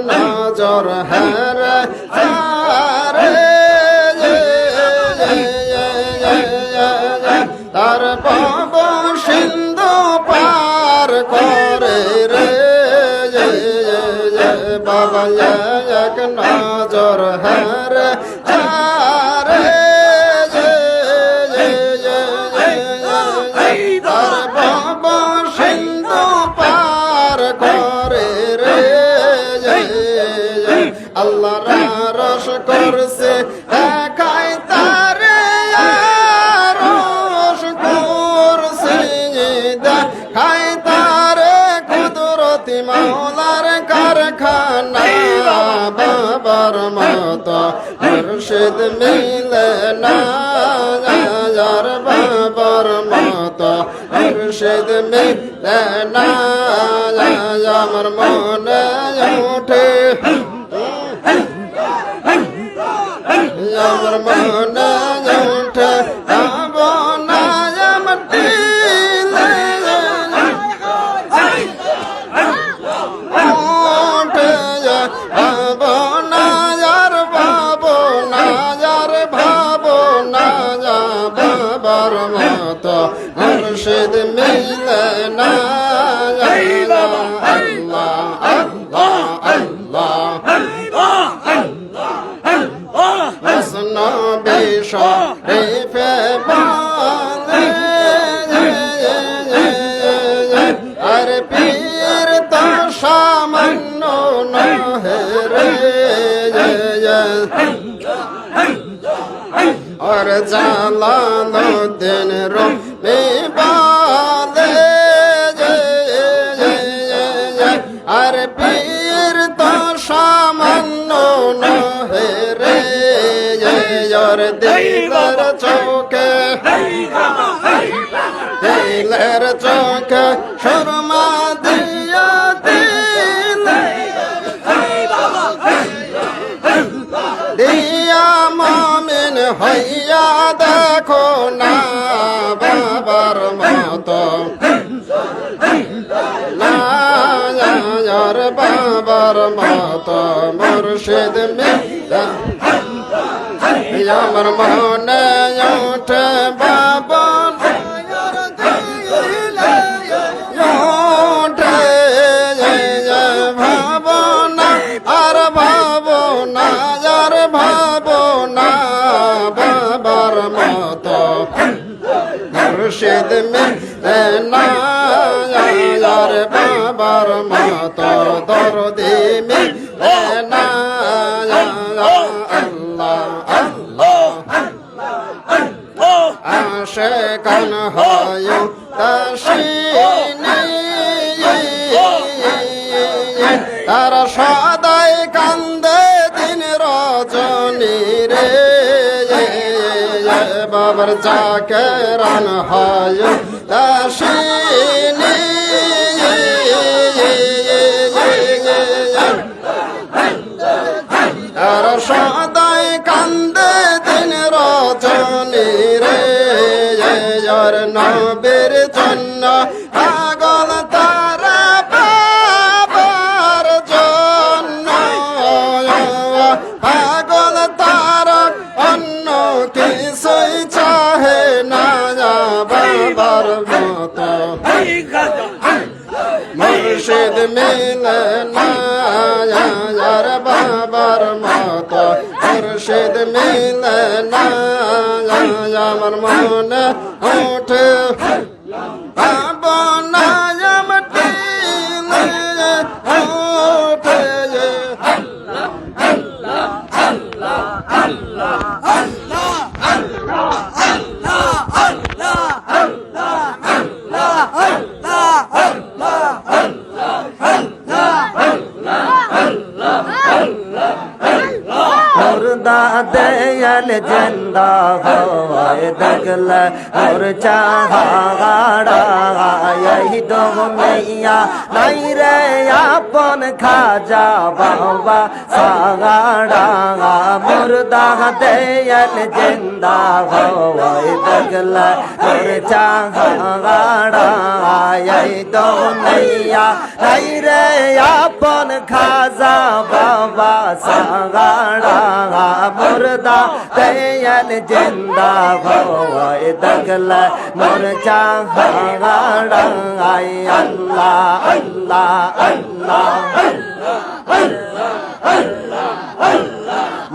নজর হর তার পাব সিন্ধু পার করে রে বাবা এক নজর হর তার বাবা সিন্ধু পার করে আল্লাহ রস করছে, একাই তারে রস করছে। দেখাই তারে কুদরতি কারখানা, বাবার মতো মুর্শিদ মিলে না বাবার মতো মুর্শিদ মিলে না আমার মনে ওঠে আমার মনে ওঠে যাব বেশা রেফে বালে আর পীর তো সামান্য নহে রে আর জালালুদ্দিন রুমি বালে দিলের চোখে শর্মা দিয়া দিলে দিয়া মামিন হইয়া দেখো না বাবার মতো। যার বাবার মতো মুর্শিদ মিলা আমার মনে আর ভাবনা বাবার মতো। মুর্শিদ মিলে না বাবার মতো। দরদি মিলে বাবার চাকে রান হয় তাসিনী আর সদাই কান্দে দিন রজনী রে যার মতো। মুর্শিদ মিলে না যার বাবার মতো। মুর্শিদ মিলে না আমার মনে ওঠে পাবনা जल দেয়াল জিন্দা হয় দেখলে মোর চাহাগাড়া এই দুনিয়া নাই রে আপন খাজা বাবা সাগাড়া মুর্দা দেয়াল জিন্দা হয় দেখলে মোর চাহাগাড়া এই দুনিয়া নাই রে আপন খাজা বাবা সাগাড়া মুর্দা দেয়াল জিন্দা হয় দেখলে মোর চাহাগাড়া আল্লাহ আল্লাহ আল্লাহ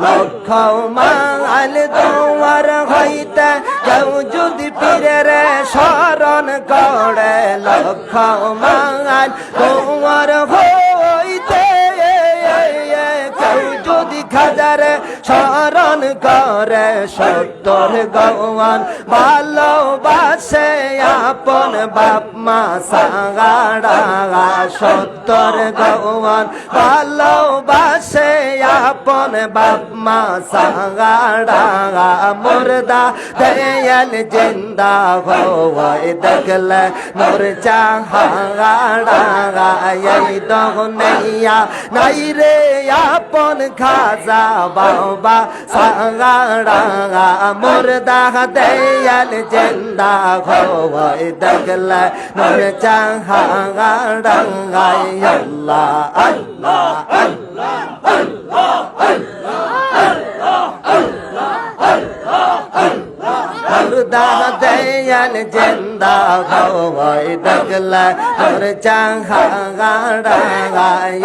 লক্ষ মাল তোমার হইতে কেউ যদি পীরের শরণ করে লক্ষ মাল তোমার হইতে সত্তর গৌয়ান ভালোবাসে আপন বাপ মা সাগাড়া সত্তর গৌয়ান ভালোবাসে আপন বাপ মা সাগাড়া মুর্দা দয়াল জিন্দা হয় দেখলে মোর চাহাড়া এই দহনইয়া নাই রে আপন খাজা বাবা সাগাড়া মুর্দা দয়াল জিন্দা হয় দেখলে মোর চাহাড়া আল্লাহ আল্লাহ আল্লাহ মুর্দা দয়াল জিন্দা দেখলে মোর চাহাড়া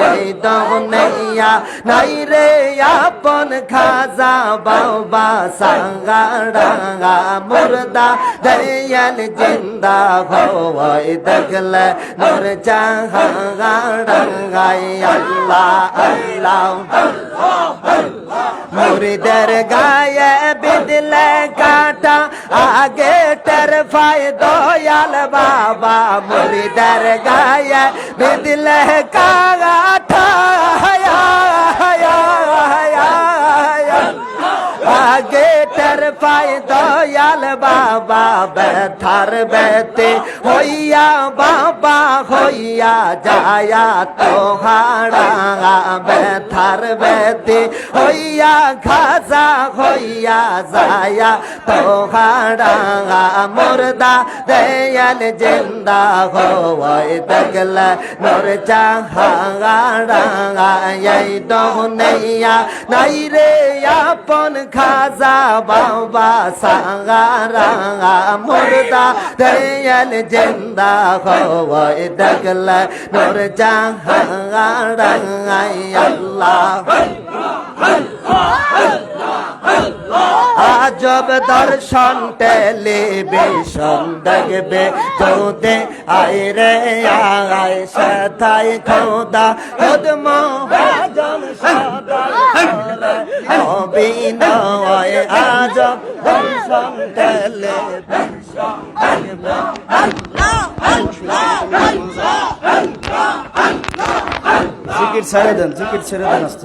এই দহনইয়া নাই রে আপন খাজা বাবা সাগাড়া মুর্দা দয়াল জিন্দা হয় দেখলে মোর চাহাড়া আল্লাহ আল্লাহ মুরিদের मुरीदर गाय बिदल काटा आगे तरफाए दोयाल बाबा। मुरीदर गाये बिदल काटा आगे तरफाए दोयाल বাবা ব্যথার বেতে হইয়া বাবা হইয়া যায়া তোহারা ব্যথার বেতে হইয়া খাজা হইয়া যায়া তোহারা মুর্দা দয়াল জিন্দা হয় দেখলে মোর চাহারা এই দহনইয়া নাই রে আপন খাজা বাবা সাগারা মুর্দা দয়াল জিন্দা হয় দেখলে মোর চাহারা আল্লাহ আজব দর্শন টেলিভিশন দেখবে তোদে আয় রে, আয় সাথাই খোদা সদা অভিনয় আজব দর্শন টেলিভিশন জিকির ছেড়ে দেন, জিকির ছেড়ে দেন আস্তে।